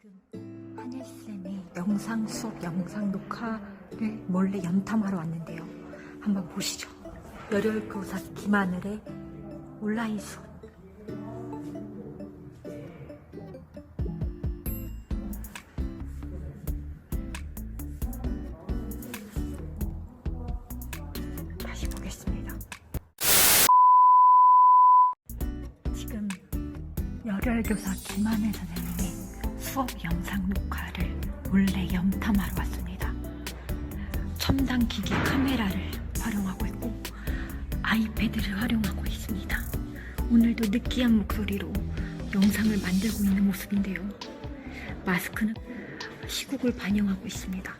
지금 한일쌤이 영상 수업 영상 녹화를 몰래 연탐하러 왔는데요. 한번 보시죠. 열혈 교사 김하늘의 온라인 수업. 다시 보겠습니다. 지금 열혈 교사 김하늘 선생님이 수업 영상 녹화를 몰래 염탐하러 왔습니다. 첨단 기기 카메라를 활용하고 있고 아이패드를 활용하고 있습니다. 오늘도 느끼한 목소리로 영상을 만들고 있는 모습인데요. 마스크는 시국을 반영하고 있습니다.